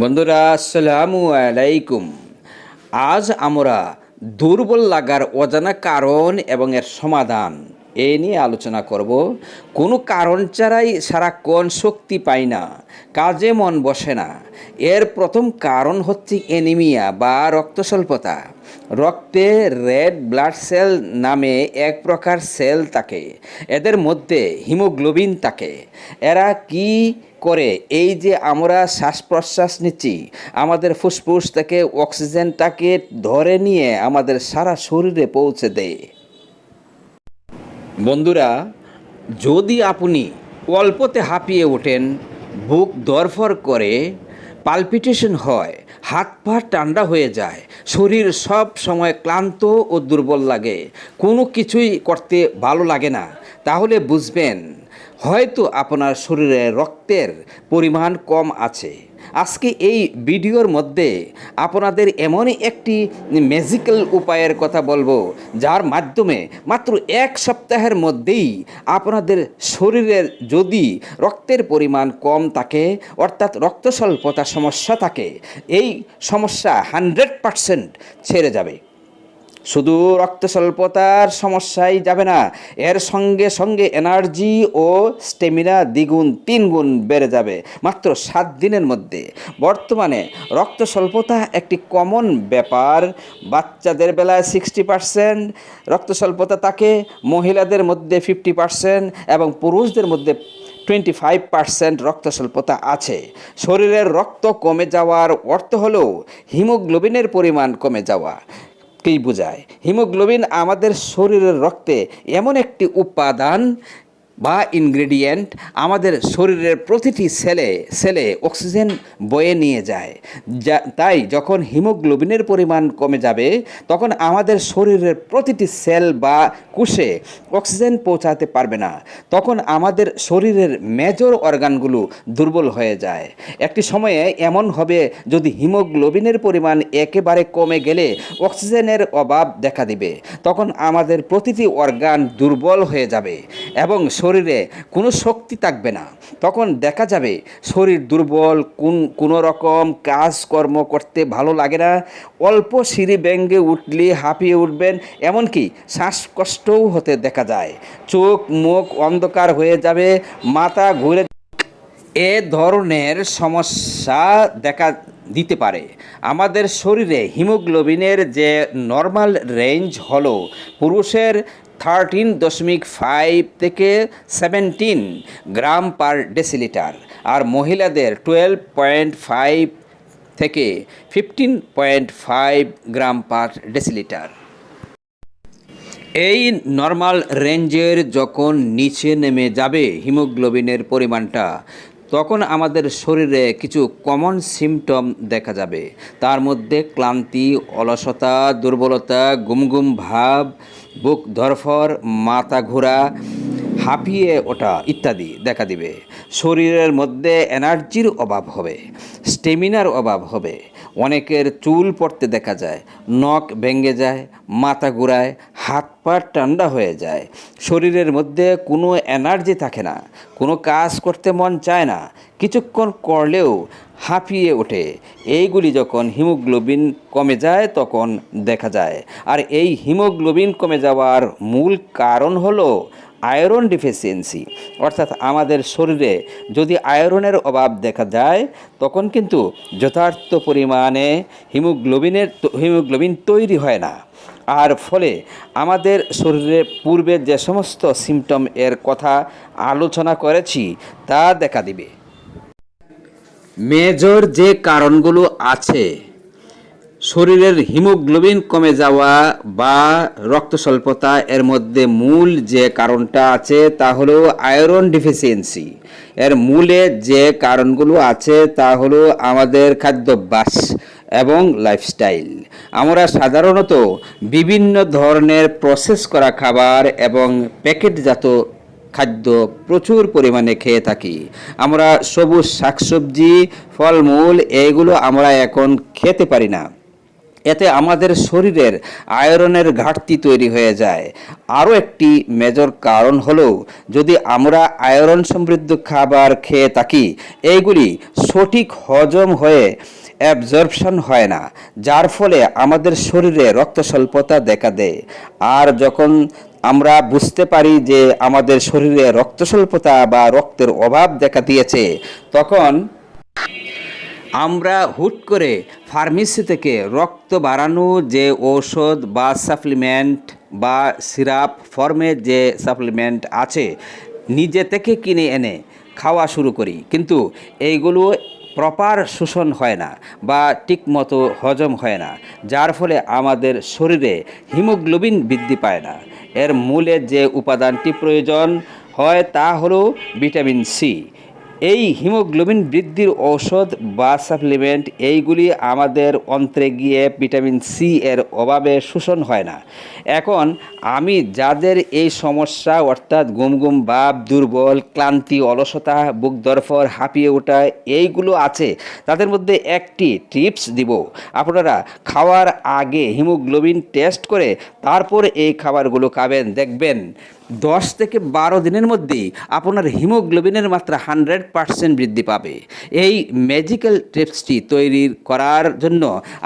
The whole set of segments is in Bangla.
বন্ধুরা, আসসালামু আলাইকুম। আজ আমরা দুর্বল লাগার অজানা কারণ এবং এর সমাধান এ নিয়ে আলোচনা করব। কোনো কারণ ছাড়াই সারাক্ষণ শক্তি পাই না, কাজে মন বসে না। এর প্রথম কারণ হচ্ছে এনিমিয়া বা রক্তস্বল্পতা। রক্তে রেড ব্লাড সেল নামে এক প্রকার সেল থাকে। এদের মধ্যে হিমোগ্লোবিন থাকে। এরা কি করে, এই যে আমরা শ্বাস প্রশ্বাস নিচ্ছি, আমাদের ফুসফুস থেকে অক্সিজেনটাকে ধরে নিয়ে আমাদের সারা শরীরে পৌঁছে দেয়। বন্ধুরা, যদি আপনি অল্পতে হাঁপিয়ে ওঠেন, বুক দরফর করে, পালপিটেশন হয়, হাত পা ঠান্ডা হয়ে যায়, শরীর সব সময় ক্লান্ত ও দুর্বল লাগে, কোনো কিছুই করতে ভালো লাগে না, তাহলে বুঝবেন হয়তো আপনার শরীরে রক্তের পরিমাণ কম আছে। আজকে এই ভিডিওর মধ্যে আপনাদের এমনই একটি ম্যাজিক্যাল উপায়ের কথা বলব, যার মাধ্যমে মাত্র এক সপ্তাহের মধ্যেই আপনাদের শরীরের যদি রক্তের পরিমাণ কম থাকে, অর্থাৎ রক্ত স্বল্পতা সমস্যা থাকে, এই সমস্যা হান্ড্রেড পারসেন্ট ছেড়ে যাবে। শুধু রক্ত স্বল্পতার সমস্যাই যাবে না, এর সঙ্গে সঙ্গে এনার্জি ও স্টেমিনা দ্বিগুণ তিন গুণ বেড়ে যাবে, মাত্র সাত দিনের মধ্যে। বর্তমানে রক্ত স্বল্পতা একটি কমন ব্যাপার। বাচ্চাদের বেলায় সিক্সটি পার্সেন্ট রক্ত স্বল্পতা থাকে মহিলাদের মধ্যে ফিফটি পার্সেন্ট এবং পুরুষদের মধ্যে টোয়েন্টি ফাইভ পার্সেন্ট রক্ত স্বল্পতা আছে। শরীরের রক্ত কমে যাওয়ার অর্থ হলো, হিমোগ্লোবিনের পরিমাণ কমে যাওয়া। কেই বোঝায়। হিমোগ্লোবিন আমাদের শরীরের রক্তে এমন একটি উপাদান বা ইনগ্রেডিয়েন্ট আমাদের শরীরের প্রতিটি সেলে সেলে অক্সিজেন বয়ে নিয়ে যায়। যা, তাই যখন হিমোগ্লোবিনের পরিমাণ কমে যাবে, তখন আমাদের শরীরের প্রতিটি সেল বা কোষে অক্সিজেন পৌঁছাতে পারবে না। তখন আমাদের শরীরের মেজর অর্গানগুলো দুর্বল হয়ে যায়। একটি সময়ে এমন হবে যদি হিমোগ্লোবিনের পরিমাণ একেবারে কমে গেলে অক্সিজেনের অভাব দেখা দিবে। তখন আমাদের প্রতিটি অর্গান দুর্বল হয়ে যাবে এবং শরীরে কোনো শক্তি থাকবে না। তখন দেখা যাবে শরীর দুর্বল, কোন, কোনো রকম কাজকর্ম করতে ভালো লাগে না। অল্প সিঁড়ি ব্যাঙ্গে উঠলে হাঁপিয়ে উঠবেন, এমনকি শ্বাসকষ্টও হতে দেখা যায়। চোখ, মুখ অন্ধকার হয়ে যাবে, মাথা ঘুরে এ ধরনের সমস্যা দেখা দিতে পারে। আমাদের শরীরে হিমোগ্লোবিনের যে নর্মাল রেঞ্জ হলো, পুরুষের থার্টিন দশমিক ফাইভ থেকে সেভেন্টিন গ্রাম পার ডেসিলিটার আর মহিলাদের টুয়েলভ পয়েন্ট ফাইভ থেকে fifteen point five gram per decilitre এই নর্মাল রেঞ্জের যখন নিচে নেমে যাবে হিমোগ্লোবিনের পরিমাণটা তখন আমাদের শরীরে কিছু কমন সিমটম দেখা যাবে। তার মধ্যে ক্লান্তি, অলসতা, দুর্বলতা, গুমগুম ভাব, বুক ধরফর মাথা ঘোরা হাঁপিয়ে ওঠা ইত্যাদি দেখা দিবে। শরীরের মধ্যে এনার্জির অভাব হবে, স্টেমিনার অভাব হবে, অনেকের চুল পড়তে দেখা যায়, নখ ভেঙে যায়, মাথা ঘুরায়, হাত পা ঠান্ডা হয়ে যায়। শরীরের মধ্যে কোনো এনার্জি থাকে না, কোনো কাজ করতে মন চায় না, কিছুক্ষণ করলেও হাঁপিয়ে ওঠে। এইগুলি যখন হিমোগ্লোবিন কমে যায় তখন দেখা যায়। আর এই হিমোগ্লোবিন কমে যাওয়ার মূল কারণ হলো আয়রন ডিফিসিয়েন্সি অর্থাৎ আমাদের শরীরে যদি আয়রনের অভাব দেখা যায়, তখন কিন্তু যথার্থ পরিমাণে হিমোগ্লোবিনের হিমোগ্লোবিন তৈরি হয় না। আর ফলে আমাদের শরীরে পূর্বে যে সমস্ত সিমটম এর কথা আলোচনা করেছি, তা দেখা দিবে। মেজর যে কারণগুলো আছে শরীরের হিমোগ্লোবিন কমে যাওয়া বা রক্ত স্বল্পতা এর মধ্যে মূল যে কারণটা আছে তা হলো আয়রন ডিফিসিয়েন্সি। এর মূলে যে কারণগুলো আছে তা হলো আমাদের খাদ্যাভ্যাস এবং লাইফস্টাইল। আমরা সাধারণত বিভিন্ন ধরনের প্রসেস করা খাবার এবং প্যাকেটজাত খাদ্য প্রচুর পরিমাণে খেয়ে থাকি। আমরা সবুজ শাকসবজি, ফলমূল, এইগুলো আমরা এখন খেতে পারি না। এতে আমাদের শরীরের আয়রনের ঘাটতি তৈরি হয়ে যায়। আরও একটি মেজর কারণ হলো, যদি আমরা আয়রন সমৃদ্ধ খাবার খেয়ে থাকি, এইগুলি সঠিক হজম হয়ে অ্যাবজর্পশন হয় না, যার ফলে আমাদের শরীরে রক্ত স্বল্পতা দেখা দেয়। আর যখন আমরা বুঝতে পারি যে আমাদের শরীরে রক্ত স্বল্পতা বা রক্তের অভাব দেখা দিয়েছে, তখন আমরা হুট করে ফার্মেসি থেকে রক্ত বাড়ানো যে ঔষধ বা সাপ্লিমেন্ট বা সিরাপ ফর্মের যে সাপ্লিমেন্ট আছে, নিজে থেকে কিনে এনে খাওয়া শুরু করি। কিন্তু এইগুলো প্রপার শোষণ হয় না বা ঠিকমতো হজম হয় না, যার ফলে আমাদের শরীরে হিমোগ্লোবিন বৃদ্ধি পায় না। এর মূলে যে উপাদানটি প্রয়োজন হয় তা হলো ভিটামিন সি। এই হিমোগ্লোবিন বৃদ্ধির ঔষধ বা সাপ্লিমেন্ট, এইগুলি আমাদের অন্ত্রে গিয়ে ভিটামিন সি এর অভাবে শোষণ হয় না। এখন আমি যাদের এই সমস্যা, অর্থাৎ গুম গুম ভাব দুর্বল, ক্লান্তি, অলসতা, বুক দরফর, হাঁপিয়ে ওঠা, এইগুলো আছে, তাদের মধ্যে একটি টিপস দিব। আপনারা খাওয়ার আগে হিমোগ্লোবিন টেস্ট করে তারপর এই খাবারগুলো খাবেন। দেখবেন দশ থেকে বারো দিনের মধ্যেই আপনার হিমোগ্লোবিনের মাত্রা হান্ড্রেড পার্সেন্ট বৃদ্ধি পাবে। এই ম্যাজিক্যাল টিপসটি তৈরি করার জন্য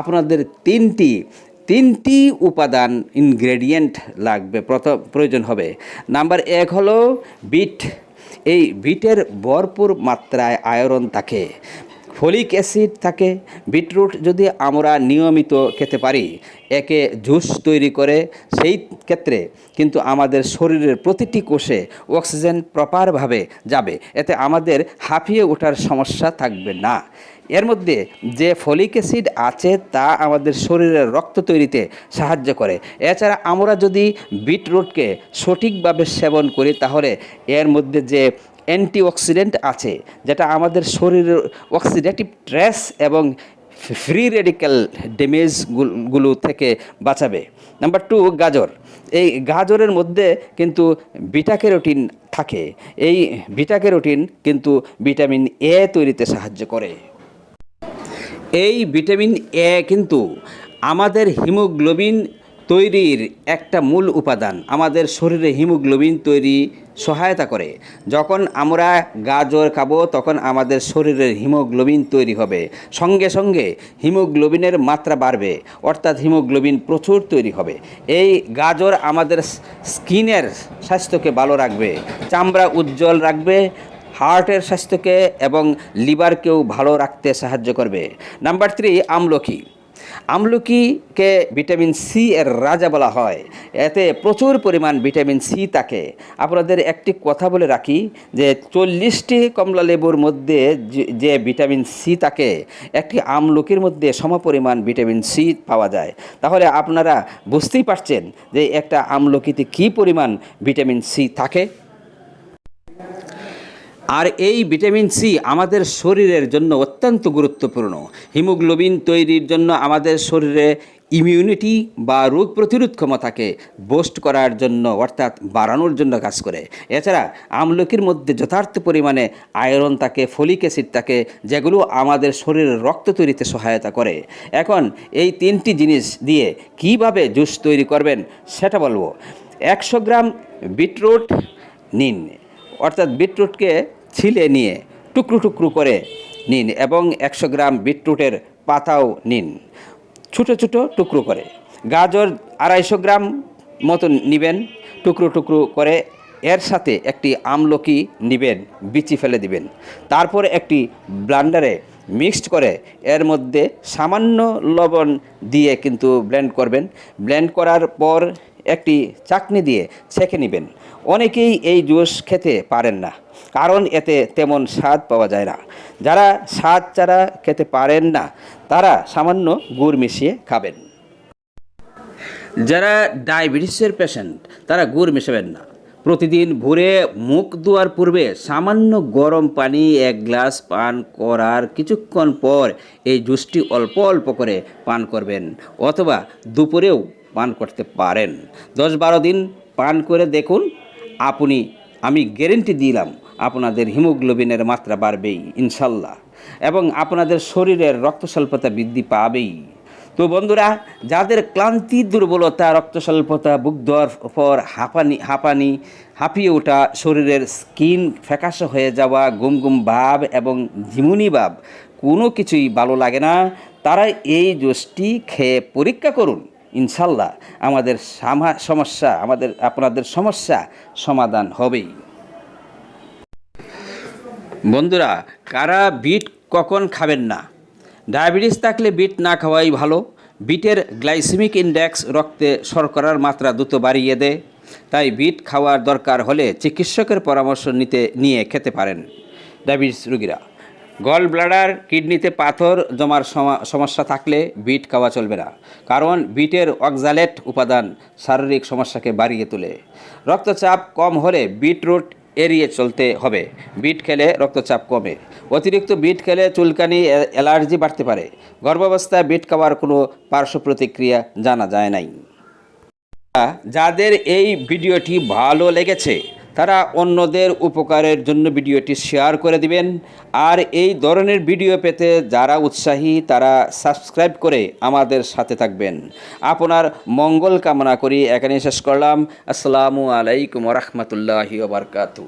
আপনাদের তিনটি তিনটি উপাদান ইনগ্রেডিয়েন্ট লাগবে, প্রথম প্রয়োজন হবে। নাম্বার এক হলো বিট। এই বিটের ভরপুর মাত্রায় আয়রন থাকে, ফলিক অ্যাসিড থাকে। বিটরুট যদি আমরা নিয়মিত খেতে পারি, একে জুস তৈরি করে, সেই ক্ষেত্রে কিন্তু আমাদের শরীরের প্রতিটি কোষে অক্সিজেন প্রপারভাবে যাবে, এতে আমাদের হাঁপিয়ে ওঠার সমস্যা থাকবে না। এর মধ্যে যে ফলিক অ্যাসিড আছে তা আমাদের শরীরের রক্ত তৈরিতে সাহায্য করে। এছাড়া আমরা যদি বিটরুটকে সঠিকভাবে সেবন করি, তাহলে এর মধ্যে যে অ্যান্টিঅক্সিডেন্ট আছে, যেটা আমাদের শরীরের অক্সিডেটিভ স্ট্রেস এবং ফ্রি রেডিক্যাল ড্যামেজগুলো থেকে বাঁচাবে। নাম্বার টু, গাজর। এই গাজরের মধ্যে কিন্তু বিটা ক্যারোটিন থাকে। এই বিটা ক্যারোটিন কিন্তু ভিটামিন এ তৈরিতে সাহায্য করে। এই ভিটামিন এ কিন্তু আমাদের হিমোগ্লোবিন তৈরির একটা মূল উপাদান। আমাদের শরীরে হিমোগ্লোবিন তৈরি সহায়তা করে। যখন আমরা গাজর খাব, তখন আমাদের শরীরের হিমোগ্লোবিন তৈরি হবে। সঙ্গে সঙ্গে হিমোগ্লোবিনের মাত্রা বাড়বে, অর্থাৎ হিমোগ্লোবিন প্রচুর তৈরি হবে। এই গাজর আমাদের স্কিনের স্বাস্থ্যকে ভালো রাখবে, চামড়া উজ্জ্বল রাখবে হার্টের স্বাস্থ্যকে এবং লিভারকেও ভালো রাখতে সাহায্য করবে। নাম্বার থ্রি, আমলকি। আমলকিকে ভিটামিন সি এর রাজা বলা হয়। এতে প্রচুর পরিমাণ ভিটামিন সি থাকে। আপনাদের একটি কথা বলে রাখি যে চল্লিশটি কমলা লেবুর মধ্যে যে- ভিটামিন সি থাকে, একটি আমলকির মধ্যে সমপরিমাণ ভিটামিন সি পাওয়া যায়। তাহলে আপনারা বুঝতেই পারছেন যে একটা আমলকিতে কী পরিমাণ ভিটামিন সি থাকে। আর এই ভিটামিন সি আমাদের শরীরের জন্য অত্যন্ত গুরুত্বপূর্ণ। হিমোগ্লোবিন তৈরির জন্য আমাদের শরীরে ইমিউনিটি বা রোগ প্রতিরোধ ক্ষমতাকে বোস্ট করার জন্য অর্থাৎ বাড়ানোর জন্য কাজ করে। এছাড়া আমলকির মধ্যে যথার্থ পরিমাণে আয়রন থাকে ফলিক অ্যাসিড থাকে, যেগুলো আমাদের শরীরের রক্ত তৈরিতে সহায়তা করে। এখন এই তিনটি জিনিস দিয়ে কীভাবে জুস তৈরি করবেন সেটা বলব। একশো গ্রাম বিটরুট নিন। অর্থাৎ বিটরুটকে ছিলে নিয়ে টুকরো টুকরো করে নিন এবং একশো গ্রাম বিটরুটের পাতাও নিন। ছোটো ছোটো টুকরো করে। গাজর আড়াইশো গ্রাম মতো নেবেন, টুকরো টুকরো করে এর সাথে একটি আমলকি নেবেন, বিচি ফেলে দিবেন। তারপর একটি ব্লান্ডারে মিক্সড করে এর মধ্যে সামান্য লবণ দিয়ে কিন্তু ব্লেন্ড করবেন। ব্লেন্ড করার পর একটি চাকনি দিয়ে ছেঁকে নেবেন। অনেকেই এই জুস খেতে পারেন না, কারণ এতে তেমন স্বাদ পাওয়া যায় না। যারা স্বাদ চারা খেতে পারেন না, তারা সামান্য গুড় মিশিয়ে খাবেন। যারা ডায়াবেটিসের পেশেন্ট, তারা গুড় মেশাবেন না। প্রতিদিন ভোরে মুখ ধোয়ার পূর্বে সামান্য গরম পানি, এক গ্লাস পান করার কিছুক্ষণ পর এই জুসটি অল্প অল্প করে পান করবেন, অথবা দুপুরেও পান করতে পারেন। দশ বারো দিন পান করে দেখুন, আপনি, আমি গ্যারেন্টি দিলাম, আপনাদের হিমোগ্লোবিনের মাত্রা বাড়বেই, ইনশাল্লাহ। এবং আপনাদের শরীরের রক্ত স্বল্পতা বৃদ্ধি পাবেই। তো বন্ধুরা, যাদের ক্লান্তি, দুর্বলতা রক্ত স্বল্পতা বুক পর হাঁপানি হাঁপানি, হাঁপিয়ে ওঠা, শরীরের স্কিন ফ্যাকাশে হয়ে যাওয়া, গুম গুম ভাব এবং ঝিমুনি ভাব, কোনো কিছুই ভালো লাগে না, তারা এই জুসটি খেয়ে পরীক্ষা করুন। ইনশাল্লাহ আমাদের সমস্যা, আমাদের আপনাদের সমস্যা সমাধান হবেই। বন্ধুরা, কারা বিট কখন খাবেন না? ডায়াবেটিস থাকলে বিট না খাওয়াই ভালো। বিটের গ্লাইসেমিক ইন্ডেক্স রক্তে শর্করার মাত্রা দ্রুত বাড়িয়ে দেয়। তাই বিট খাওয়ার দরকার হলে চিকিৎসকের পরামর্শ নিতে নিয়ে খেতে পারেন। ডায়াবেটিস রোগীরা। গল ব্লাডার কিডনিতে পাথর জমার সম- সমস্যা থাকলে বিট খাওয়া চলবে না। কারণ বিটের অক্সালেট উপাদান শারীরিক সমস্যাকে বাড়িয়ে তোলে। রক্তচাপ কম হলে বিটরুট এড়িয়ে চলতে হবে। বিট খেলে রক্তচাপ কমে। অতিরিক্ত বিট খেলে চুলকানি অ্যালার্জি বাড়তে পারে। গর্ভাবস্থায় বিট খাওয়ার কোনো পার্শ্ব প্রতিক্রিয়া জানা যায় নাই। যাদের এই ভিডিওটি ভালো লেগেছে তারা অন্যদের উপকারের জন্য ভিডিওটি শেয়ার করে দিবেন। আর এই ধরনের ভিডিও পেতে যারা উৎসাহী, তারা সাবস্ক্রাইব করে আমাদের সাথে থাকবেন। আপনার মঙ্গল কামনা করি। এখানে শেষ করলাম। আসসালামু আলাইকুম রহমতুল্লাহি বারকাতু